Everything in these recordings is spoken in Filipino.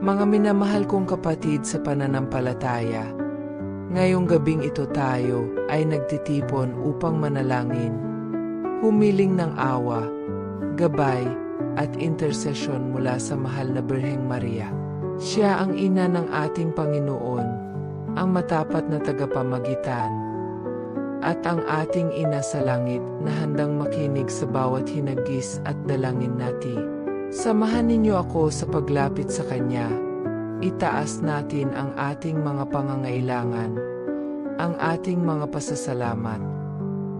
Mga minamahal kong kapatid sa pananampalataya, ngayong gabing ito tayo ay nagtitipon upang manalangin, humiling ng awa, gabay, at intersesyon mula sa mahal na Birheng Maria. Siya ang ina ng ating Panginoon, ang matapat na tagapamagitan, at ang ating ina sa langit na handang makinig sa bawat hinagis at dalangin natin. Samahan ninyo ako sa paglapit sa Kanya. Itaas natin ang ating mga pangangailangan, ang ating mga pasasalamat,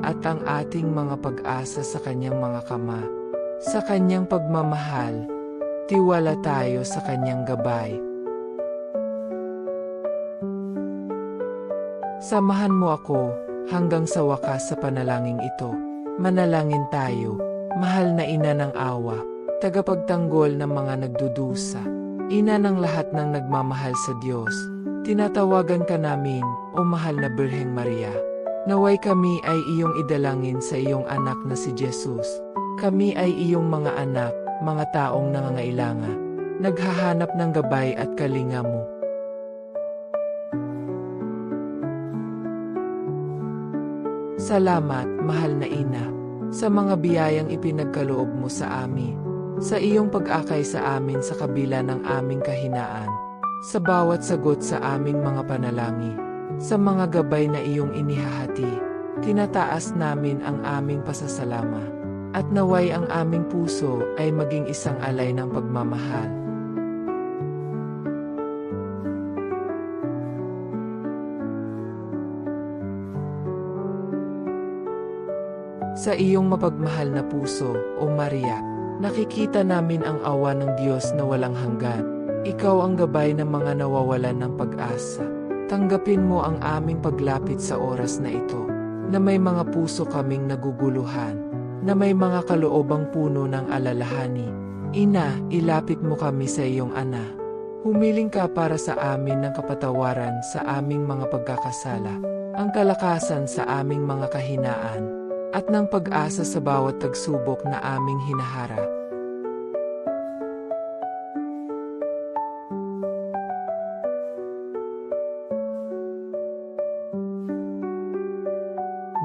at ang ating mga pag-asa sa Kanyang mga kama. Sa Kanyang pagmamahal, tiwala tayo sa Kanyang gabay. Samahan mo ako hanggang sa wakas sa panalangin ito. Manalangin tayo, mahal na ina ng awa tagapagtanggol ng mga nagdudusa, ina ng lahat ng nagmamahal sa Diyos. Tinatawagan ka namin, o mahal na Birheng Maria. Naway kami ay iyong idalangin sa iyong anak na si Jesus. Kami ay iyong mga anak, mga taong nangangailangan. Naghahanap ng gabay at kalinga mo. Salamat, mahal na ina, sa mga biyayang ipinagkaloob mo sa amin sa iyong pag-akay sa amin sa kabila ng aming kahinaan, sa bawat sagot sa aming mga panalangin, sa mga gabay na iyong inihahati, tinataas namin ang aming pasasalamat, at naway ang aming puso ay maging isang alay ng pagmamahal. Sa iyong mapagmahal na puso, O Maria, Nakikita namin ang awa ng Diyos na walang hanggan. Ikaw ang gabay ng mga nawawalan ng pag-asa. Tanggapin mo ang aming paglapit sa oras na ito, na may mga puso kaming naguguluhan, na may mga kaloobang puno ng alalahani. Ina, ilapit mo kami sa iyong ana. Humiling ka para sa amin ng kapatawaran sa aming mga pagkakasala, ang kalakasan sa aming mga kahinaan, at ng pag-asa sa bawat tagsubok na aming hinahara.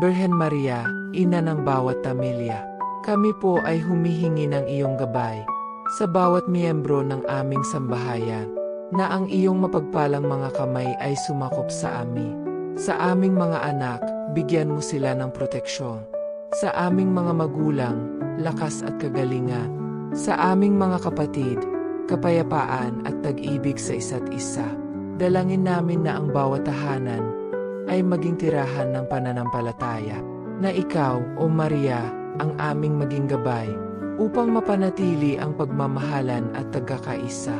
Birhen Maria, ina ng bawat pamilya, kami po ay humihingi ng iyong gabay sa bawat miyembro ng aming sambahayan, na ang iyong mapagpalang mga kamay ay sumakop sa amin. Sa aming mga anak, bigyan mo sila ng proteksyon. Sa aming mga magulang, lakas at kagalingan. Sa aming mga kapatid, kapayapaan at tag-ibig sa isa't isa. Dalangin namin na ang bawat tahanan ay maging tirahan ng pananampalataya, na ikaw, O Maria, ang aming maging gabay, upang mapanatili ang pagmamahalan at tagkakaisa.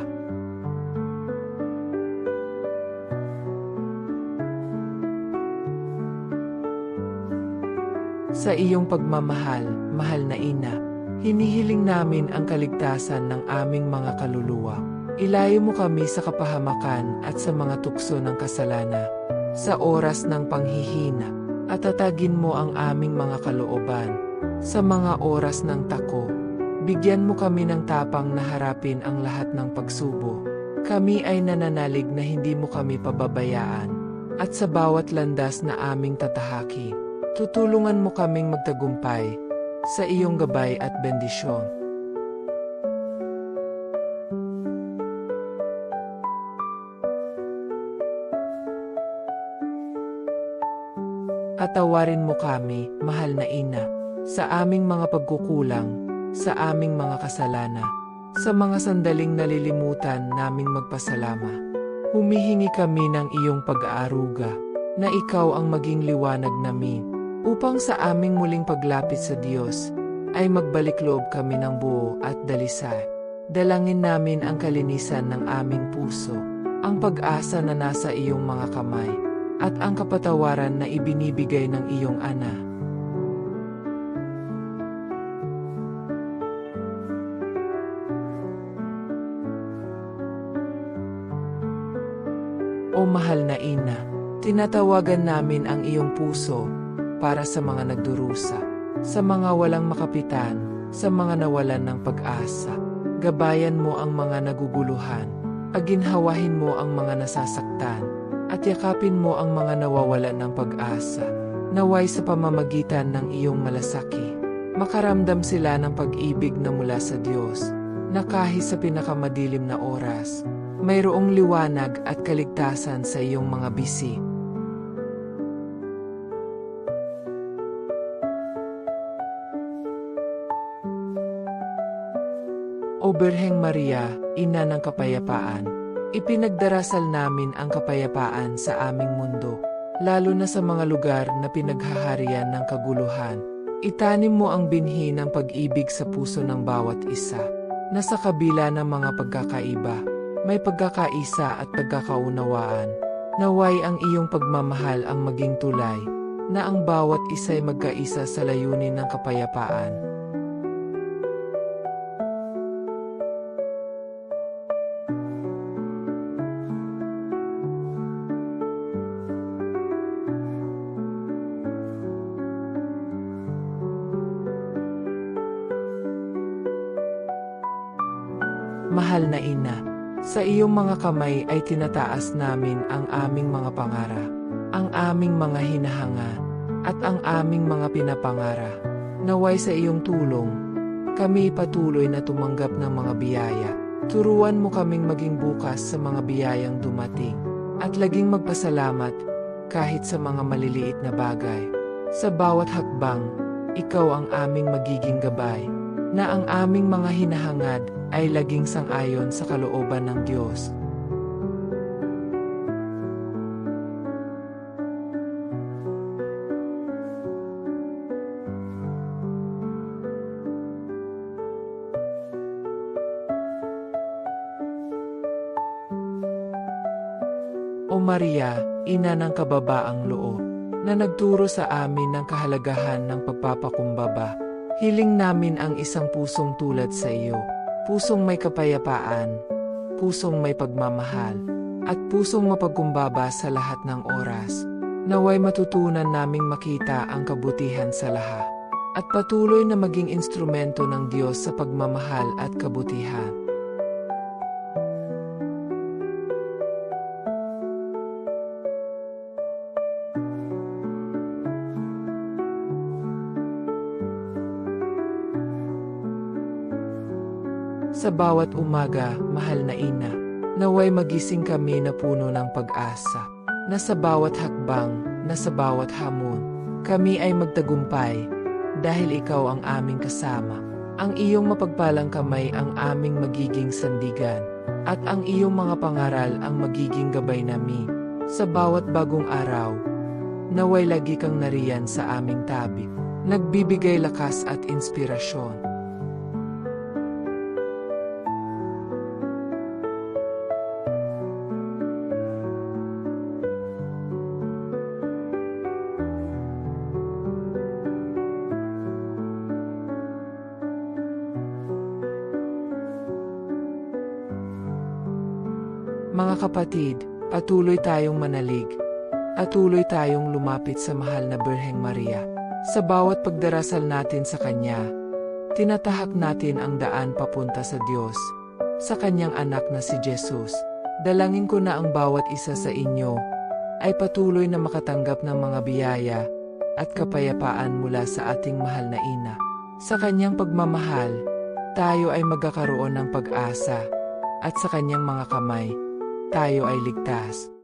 Sa iyong pagmamahal, mahal na ina, hinihiling namin ang kaligtasan ng aming mga kaluluwa. Ilayo mo kami sa kapahamakan at sa mga tukso ng kasalana, sa oras ng panghihina, at tatagin mo ang aming mga kalooban. Sa mga oras ng tako, bigyan mo kami ng tapang na harapin ang lahat ng pagsubo. Kami ay nananalig na hindi mo kami pababayaan, at sa bawat landas na aming tatahakin Tutulungan mo kaming magtagumpay sa iyong gabay at bendisyon. Atawarin mo kami, mahal na ina, sa aming mga pagkukulang, sa aming mga kasalana, sa mga sandaling nalilimutan naming magpasalama. Humihingi kami ng iyong pag-aaruga, na ikaw ang maging liwanag namin upang sa aming muling paglapit sa Diyos, ay magbalik loob kami ng buo at dalisay. Dalangin namin ang kalinisan ng aming puso, ang pag-asa na nasa iyong mga kamay, at ang kapatawaran na ibinibigay ng iyong ana. O mahal na ina, tinatawagan namin ang iyong puso para sa mga nagdurusa, sa mga walang makapitan, sa mga nawalan ng pag-asa. Gabayan mo ang mga naguguluhan, Aginhawahin mo ang mga nasasaktan, at yakapin mo ang mga nawawalan ng pag-asa. Naway sa pamamagitan ng iyong malasaki, makaramdam sila ng pag-ibig na mula sa Diyos, na kahit sa pinakamadilim na oras, mayroong liwanag at kaligtasan sa iyong mga bisi. O Birheng Maria, Ina ng Kapayapaan, ipinagdarasal namin ang kapayapaan sa aming mundo, lalo na sa mga lugar na pinaghaharian ng kaguluhan. Itanim mo ang binhi ng pag-ibig sa puso ng bawat isa, na sa kabila ng mga pagkakaiba, may pagkakaisa at pagkakaunawaan. Naway ang iyong pagmamahal ang maging tulay, na ang bawat isa'y magkaisa sa layunin ng kapayapaan. Mahal na ina, sa iyong mga kamay ay tinataas namin ang aming mga pangara, ang aming mga hinahanga, at ang aming mga pinapangara. Naway sa iyong tulong, kami patuloy na tumanggap ng mga biyaya. Turuan mo kaming maging bukas sa mga biyayang dumating, at laging magpasalamat kahit sa mga maliliit na bagay. Sa bawat hakbang, ikaw ang aming magiging gabay, na ang aming mga hinahangad ay laging sang-ayon sa kalooban ng Diyos. O Maria, ina ng kababaang loob, na nagturo sa amin ng kahalagahan ng pagpapakumbaba, hiling namin ang isang pusong tulad sa iyo, pusong may kapayapaan, pusong may pagmamahal, at pusong mapagkumbaba sa lahat ng oras. Naway matutunan naming makita ang kabutihan sa lahat, at patuloy na maging instrumento ng Diyos sa pagmamahal at kabutihan. Sa bawat umaga, mahal na ina, naway magising kami na puno ng pag-asa, na sa bawat hakbang, na sa bawat hamon, kami ay magtagumpay, dahil ikaw ang aming kasama. Ang iyong mapagpalang kamay ang aming magiging sandigan, at ang iyong mga pangaral ang magiging gabay namin. Sa bawat bagong araw, naway lagi kang nariyan sa aming tabi, nagbibigay lakas at inspirasyon. Mga kapatid, patuloy tayong manalig. At tuloy tayong lumapit sa mahal na Birheng Maria. Sa bawat pagdarasal natin sa Kanya, tinatahak natin ang daan papunta sa Diyos, sa Kanyang anak na si Jesus. Dalangin ko na ang bawat isa sa inyo ay patuloy na makatanggap ng mga biyaya at kapayapaan mula sa ating mahal na ina. Sa Kanyang pagmamahal, tayo ay magkakaroon ng pag-asa at sa Kanyang mga kamay, tayo ay ligtas.